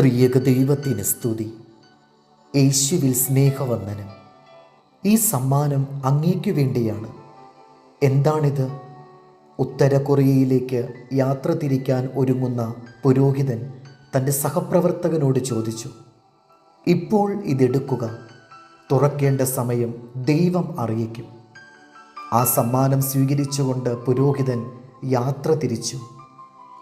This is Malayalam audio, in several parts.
ത്രിയക ദൈവത്തിന് സ്തുതി. യേശുവിൽ സ്നേഹവന്ദനം. ഈ സമ്മാനം അങ്ങേക്കു വേണ്ടിയാണ്. എന്താണിത്? ഉത്തര കൊറിയയിലേക്ക് യാത്ര തിരിക്കാൻ ഒരുങ്ങുന്ന പുരോഹിതൻ തന്റെ സഹപ്രവർത്തകനോട് ചോദിച്ചു ഇപ്പോൾ ഇതെടുക്കുക. തുറക്കേണ്ട സമയം ദൈവം അറിയിക്കും. ആ സമ്മാനം സ്വീകരിച്ചുകൊണ്ട് പുരോഹിതൻ യാത്ര തിരിച്ചു.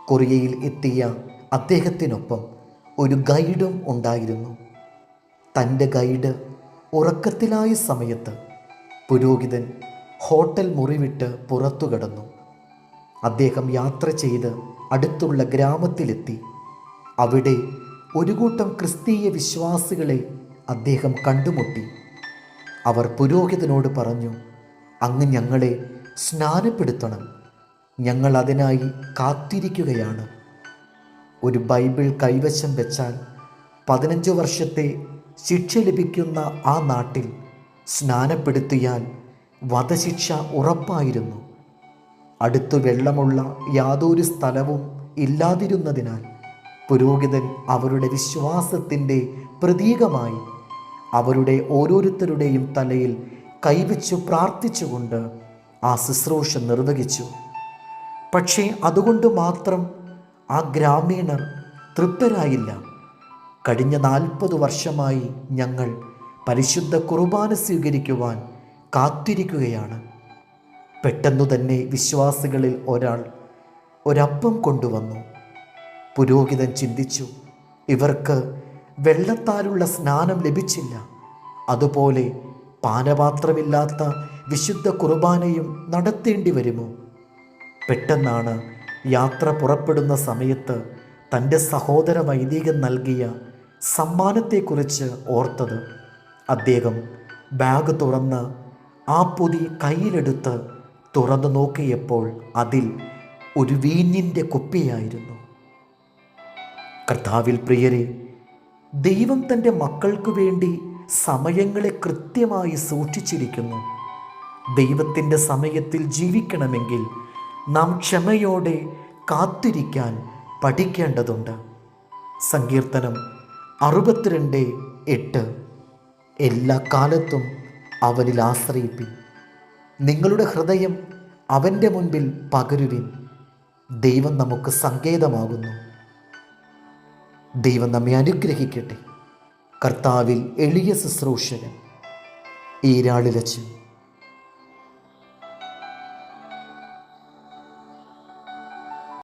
കൊറിയയിൽ എത്തിയ അദ്ദേഹത്തിനൊപ്പം ഒരു ഗൈഡും ഉണ്ടായിരുന്നു. തന്റെ ഗൈഡ് ഉറക്കത്തിലായ സമയത്ത് പുരോഹിതൻ ഹോട്ടൽ മുറിവിട്ട് പുറത്തു കടന്നു. അദ്ദേഹം യാത്ര ചെയ്ത് അടുത്തുള്ള ഗ്രാമത്തിലെത്തി. അവിടെ ഒരു കൂട്ടം ക്രിസ്തീയ വിശ്വാസികളെ അദ്ദേഹം കണ്ടുമുട്ടി. അവർ പുരോഹിതനോട് പറഞ്ഞു അങ്ങ് ഞങ്ങളെ സ്നാനപ്പെടുത്തണം. ഞങ്ങൾ അതിനായി കാത്തിരിക്കുകയാണ്. ഒരു ബൈബിൾ കൈവശം വെച്ചാൽ പതിനഞ്ച് വർഷത്തെ ശിക്ഷ ലഭിക്കുന്ന ആ നാട്ടിൽ സ്നാനപ്പെടുത്തിയാൽ വധശിക്ഷ ഉറപ്പായിരുന്നു. അടുത്തു വെള്ളമുള്ള യാതൊരു സ്ഥലവും ഇല്ലാതിരുന്നതിനാൽ പുരോഹിതൻ അവരുടെ വിശ്വാസത്തിന്റെ പ്രതീകമായി അവരുടെ ഓരോരുത്തരുടെയും തലയിൽ കൈവച്ചു പ്രാർത്ഥിച്ചുകൊണ്ട് ആ ശുശ്രൂഷ നിർവഹിച്ചു. പക്ഷേ അതുകൊണ്ട് മാത്രം ആ ഗ്രാമീണർ തൃപ്തരായില്ല. കഴിഞ്ഞ നാൽപ്പത് വർഷമായി ഞങ്ങൾ പരിശുദ്ധ കുർബാന സ്വീകരിക്കുവാൻ കാത്തിരിക്കുകയാണ്. പെട്ടെന്നു തന്നെ വിശ്വാസികളിൽ ഒരാൾ ഒരപ്പം കൊണ്ടുവന്നു. പുരോഹിതൻ ചിന്തിച്ചു ഇവർക്ക് വെള്ളത്താലുള്ള സ്നാനം ലഭിച്ചില്ല. അതുപോലെ പാനപാത്രമില്ലാത്ത വിശുദ്ധ കുർബാനയും നടത്തേണ്ടി വരുമോ? പെട്ടെന്നാണ് യാത്ര പുറപ്പെടുന്ന സമയത്ത് തന്റെ സഹോദര വൈദികൻ നൽകിയ സമ്മാനത്തെക്കുറിച്ച് ഓർത്തത്. അദ്ദേഹം ബാഗ് തുറന്ന് ആ പൊതി കയ്യിലെടുത്ത് തുറന്നു നോക്കിയപ്പോൾ അതിൽ ഒരു വീഞ്ഞിന്റെ കുപ്പിയായിരുന്നു. കർത്താവിൽ പ്രിയരെ ദൈവം തന്റെ മക്കൾക്കു വേണ്ടി സമയങ്ങളെ കൃത്യമായി സൂക്ഷിച്ചിരിക്കുന്നു. ദൈവത്തിന്റെ സമയത്തിൽ ജീവിക്കണമെങ്കിൽ നാം ക്ഷമയോടെ കാത്തിരിക്കാൻ പഠിക്കേണ്ടതുണ്ട്. സങ്കീർത്തനം അറുപത്തിരണ്ട് എട്ട്. എല്ലാ കാലത്തും അവനിൽ ആശ്രയിപ്പിൻ. നിങ്ങളുടെ ഹൃദയം അവന്റെ മുൻപിൽ പകരുവിൻ. ദൈവം നമുക്ക് സങ്കേതമാകുന്നു. ദൈവം നമ്മെ അനുഗ്രഹിക്കട്ടെ. കർത്താവിൽ എളിയ ശുശ്രൂഷകൻ ഈരാളിലച്ച്